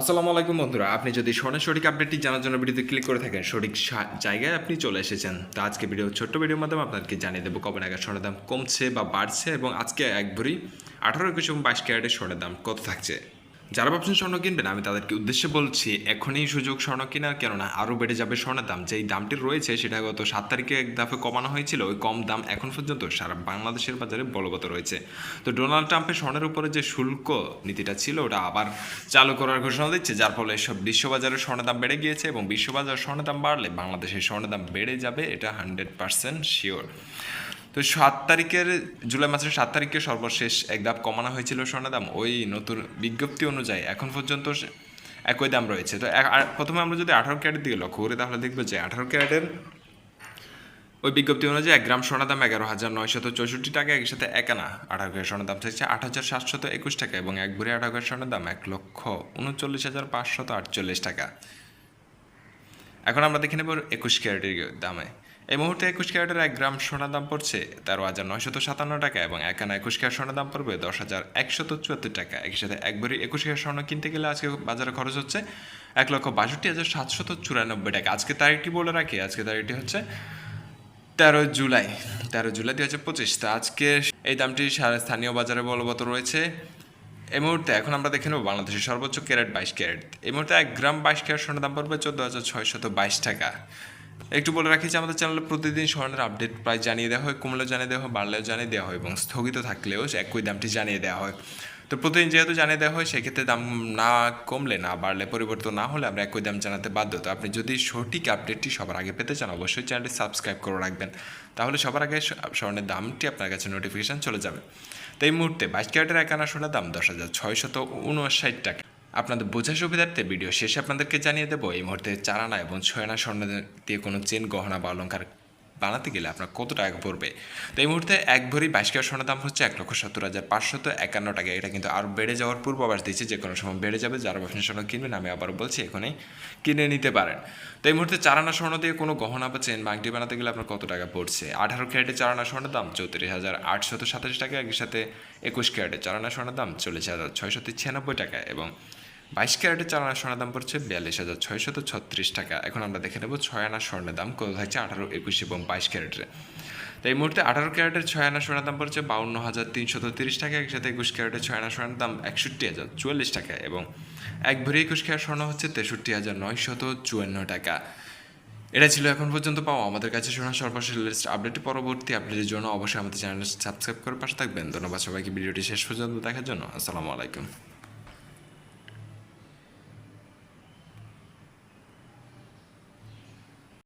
আসসালামু আলাইকুম বন্ধুরা, আপনি যদি স্বর্ণের সঠিক আপডেটটি জানার জন্য ভিডিওতে ক্লিক করে থাকেন, সঠিক জায়গায় আপনি চলে এসেছেন। তো আজকে ভিডিও ছোট্ট ভিডিওর মাধ্যমে আপনাদেরকে জানিয়ে দেবো কবে নাগাদ স্বর্ণের দাম কমছে বা বাড়ছে এবং আজকে এক ভরি আঠারো, একুশ এবং বাইশ ক্যারেটের স্বর্ণের দাম কত থাকছে। যারা ভাবছেন স্বর্ণ কিনবেন, আমি তাদেরকে উদ্দেশ্যে বলছি, এখনই সুযোগ স্বর্ণ কেনার কেননা আরও বেড়ে যাবে স্বর্ণের দাম। যেই দামটি রয়েছে, সেটা গত সাত তারিখে এক দফে কমানো হয়েছিল, ওই কম দাম এখন পর্যন্ত সারা বাংলাদেশের বাজারে বলবৎ রয়েছে। তো ডোনাল্ড ট্রাম্পের স্বর্ণের উপরে যে শুল্ক নীতিটা ছিল, ওটা আবার চালু করার ঘোষণা দিচ্ছে, যার ফলে সব বিশ্ববাজারে স্বর্ণের দাম বেড়ে গিয়েছে এবং বিশ্ববাজার স্বর্ণের দাম বাড়লে বাংলাদেশের স্বর্ণের দাম বেড়ে যাবে, এটা হান্ড্রেড পার্সেন্ট শিওর। তো সাত তারিখের, জুলাই মাসের সাত তারিখে সর্বশেষ এক দাম কমানো হয়েছিল স্বর্ণের দাম ওই নতুন বিজ্ঞপ্তি অনুযায়ী। এখন পর্যন্ত একই দাম রয়েছে। তো প্রথমে আমরা যদি আঠারো ক্যারেটের দিকে লক্ষ্য করি, তাহলে দেখব যে আঠারো ক্যারেটের ওই বিজ্ঞপ্তি অনুযায়ী এক গ্রাম সোনার দাম এগারো হাজার নয়শত চৌষট্টি টাকা এর সাথে এক আনা আঠারো গ্রাম সোনার দাম থাকছে আট হাজার সাতশত একুশ টাকা এবং এক ভরি আঠারো গ্রাম সোনার দাম এক লক্ষ উনচল্লিশ হাজার পাঁচশত আটচল্লিশ টাকা। এখন আমরা দেখে নেব একুশ ক্যারেটের দামে। এই মুহূর্তে একুশ ক্যারেটের এক গ্রাম সোনার দাম পড়ছে তেরো হাজার নয়শত সাতান্ন টাকা এবং এক আনা একুশ ক্যারেট সোনার দাম পড়বে দশ হাজার একশত চুয়াত্তর টাকা। একই সাথে এক ভরি একুশ ক্যারেট স্বর্ণ কিনতে গেলে আজকে বাজারে খরচ হচ্ছে এক লক্ষ বাষট্টি হাজার সাতশত চুরানব্বই টাকা। আজকে তারিখটি বলে রাখি, আজকে তারিখটি হচ্ছে তেরো জুলাই তেরো জুলাই দুই হাজার পঁচিশ। তা আজকে এই দামটি স্থানীয় বাজারে বলবৎ রয়েছে। এই মুহূর্তে এখন আমরা দেখে নেব বাংলাদেশের সর্বোচ্চ ক্যারেট বাইশ ক্যারেট। এই মুহূর্তে এক গ্রাম বাইশ ক্যারেট স্বর্ণের দাম পড়বে চোদ্দ হাজার ছয়শত বাইশ টাকা। একটু বলে রাখি যে আমাদের চ্যানেলে প্রতিদিন স্বর্ণের আপডেট প্রায় জানিয়ে দেওয়া হয়, কমলেও জানিয়ে দেওয়া হয়, বাড়লেও জানিয়ে দেওয়া হয় এবং স্থগিত থাকলেও একই দামটি জানিয়ে দেওয়া হয়। তো প্রতিদিন যেহেতু জানিয়ে দেওয়া হয়, সেক্ষেত্রে দাম না কমলে না বাড়লে পরিবর্তন না হলে আমরা একই দাম জানাতে বাধ্য। তো আপনি যদি সঠিক আপডেটটি সবার আগে পেতে চান, অবশ্যই চ্যানেলটি সাবস্ক্রাইব করে রাখবেন। তাহলে সবার আগে স্বর্ণের দামটি আপনার কাছে নোটিফিকেশান চলে যাবে। তো এই মুহূর্তে বাইশ ক্যারেটের এক আনা সোনার দাম দশ হাজার ছয়শত উনষাট টাকা। আপনাদের বোঝার সুবিধার্থে ভিডিও শেষে আপনাদেরকে জানিয়ে দেবো, এই মুহূর্তে চার আনা এবং ছয়না স্বর্ণ দিয়ে কোনো চেন, গহনা বা অলঙ্কার বানাতে গেলে আপনার কত টাকা পড়বে? তো এই মুহূর্তে এক ভরি বাইশ ক্যারেট স্বর্ণের দাম হচ্ছে এক লক্ষ সত্তর হাজার পাঁচশত একান্ন টাকা। এটা কিন্তু আরও বেড়ে যাওয়ার পূর্বাভাস দিচ্ছে যে কোনো সময় বেড়ে যাবে। যারা ব্যবসা স্বর্ণ কিনবেন, আমি আবার বলছি, এখনই কিনে নিতে পারেন। তো এই মুহূর্তে চারানা স্বর্ণ দিয়ে কোনো গহনা বা চেন বাংটি বানাতে গেলে আপনার কত টাকা পড়ছে? আঠারো ক্যারেটের চারানা স্বর্ণের দাম চৌত্রিশ হাজার আটশত সাতাশ টাকা এর সাথে একুশ ক্যারেটের চারানা স্বর্ণের দাম চল্লিশ হাজার ছয়শত ছিয়ানব্বই টাকা এবং বাইশ ক্যারেটের চার আনা স্বর্ণের দাম পড়ছে বিয়াল্লিশ হাজার ছয়শত ছত্রিশ টাকা। এখন আমরা দেখে নেব ছয় আনা স্বর্ণের দাম, কত থাকছে আঠারো, একুশ এবং বাইশ ক্যারেটের তো এই মুহূর্তে আঠারো ক্যারেটের ছয় আনা স্বর্ণের দাম পড়ছে বাউন্ন হাজার তিনশত তিরিশ টাকা, একসাথে একুশ ক্যারেটের ছয় আনা স্বর্ণের দাম একষট্টি হাজার চুয়াল্লিশ টাকা এবং এক ভরি একুশ ক্যারেট স্বর্ণ হচ্ছে তেষট্টি হাজার নয়শত চুয়ান্ন টাকা। এটা ছিল এখন পর্যন্ত পাওয়া। আমাদের কাছে শোনা সর্বশেষ লিস্ট আপডেট পরবর্তী আপডেটের জন্য অবশ্যই আমাদের চ্যানেল সাবস্ক্রাইব করে পাশে থাকবেন। ধন্যবাদ সবাইকে। ভিডিওটি শেষ পর্যন্ত দেখার জন্য। আসসালামু আলাইকুম।